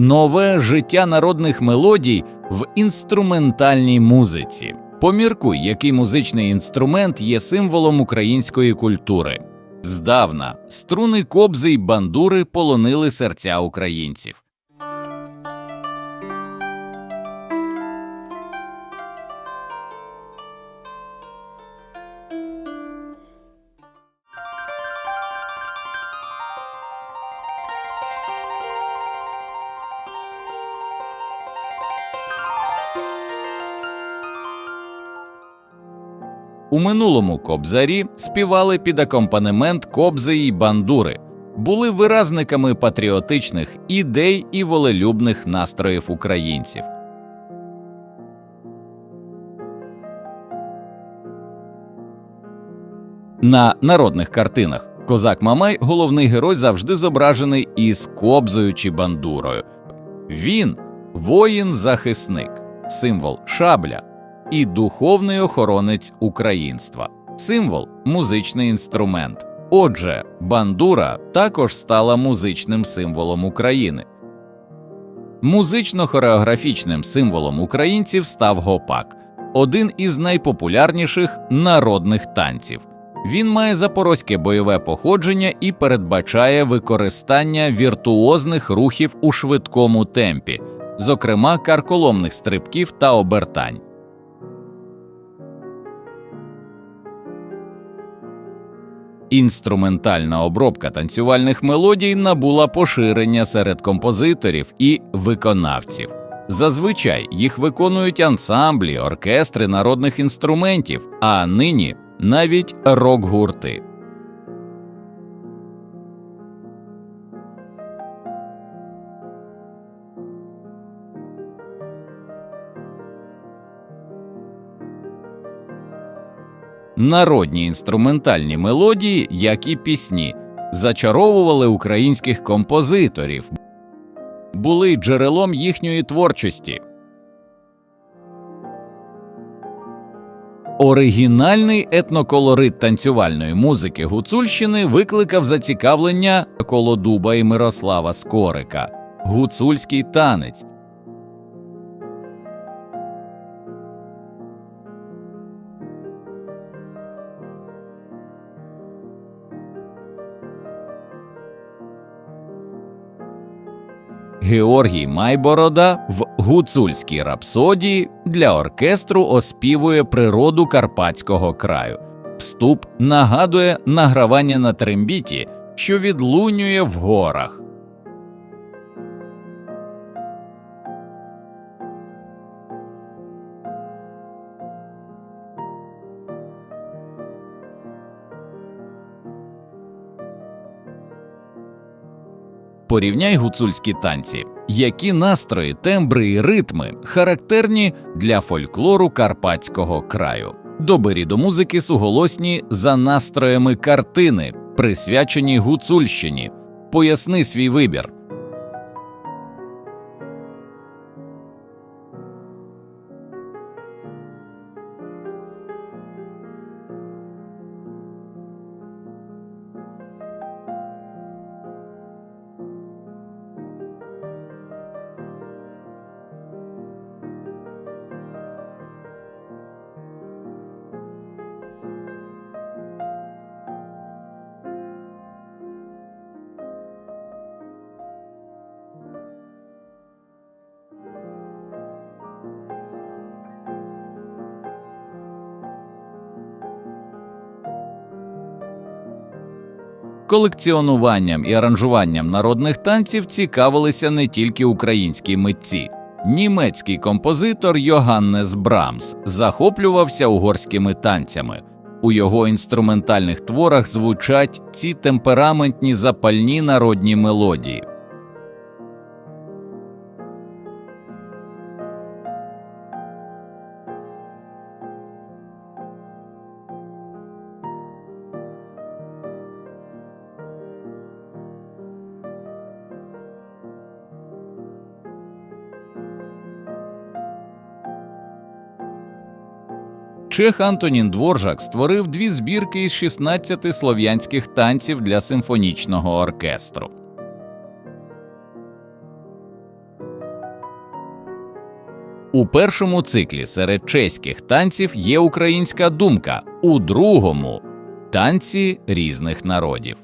нове життя народних мелодій в інструментальній музиці. Поміркуй, який музичний інструмент є символом української культури. Здавна струни кобзи й бандури полонили серця українців. У минулому кобзарі співали під акомпанемент кобзи й бандури, були виразниками патріотичних ідей і волелюбних настроїв українців. На народних картинах козак Мамай, головний герой, завжди зображений із кобзою чи бандурою. Він воїн-захисник, символ шабля і духовний охоронець українства, символ музичний інструмент. Отже, бандура також стала музичним символом України. Музично-хореографічним символом українців став гопак, один із найпопулярніших народних танців. Він має запорозьке бойове походження і передбачає використання віртуозних рухів у швидкому темпі, зокрема карколомних стрибків та обертань. Інструментальна обробка танцювальних мелодій набула поширення серед композиторів і виконавців. Зазвичай їх виконують ансамблі, оркестри народних інструментів, а нині навіть рок-гурти. Народні інструментальні мелодії, як і пісні, зачаровували українських композиторів, були джерелом їхньої творчості. Оригінальний етноколорит танцювальної музики Гуцульщини викликав зацікавлення Колодуба і Мирослава Скорика, гуцульський танець. Георгій Майборода в гуцульській рапсодії для оркестру оспівує природу Карпатського краю. Вступ нагадує награвання на трембіті, що відлунює в горах. Порівняй гуцульські танці, які настрої, тембри і ритми характерні для фольклору Карпатського краю. Добері до музики суголосні за настроями картини, присвячені Гуцульщині. Поясни свій вибір. Колекціонуванням і аранжуванням народних танців цікавилися не тільки українські митці. Німецький композитор Йоганнес Брамс захоплювався угорськими танцями. У його інструментальних творах звучать ці темпераментні запальні народні мелодії. Чех Антонін Дворжак створив дві збірки із 16 слов'янських танців для симфонічного оркестру. У першому циклі серед чеських танців є українська думка, у другому танці різних народів.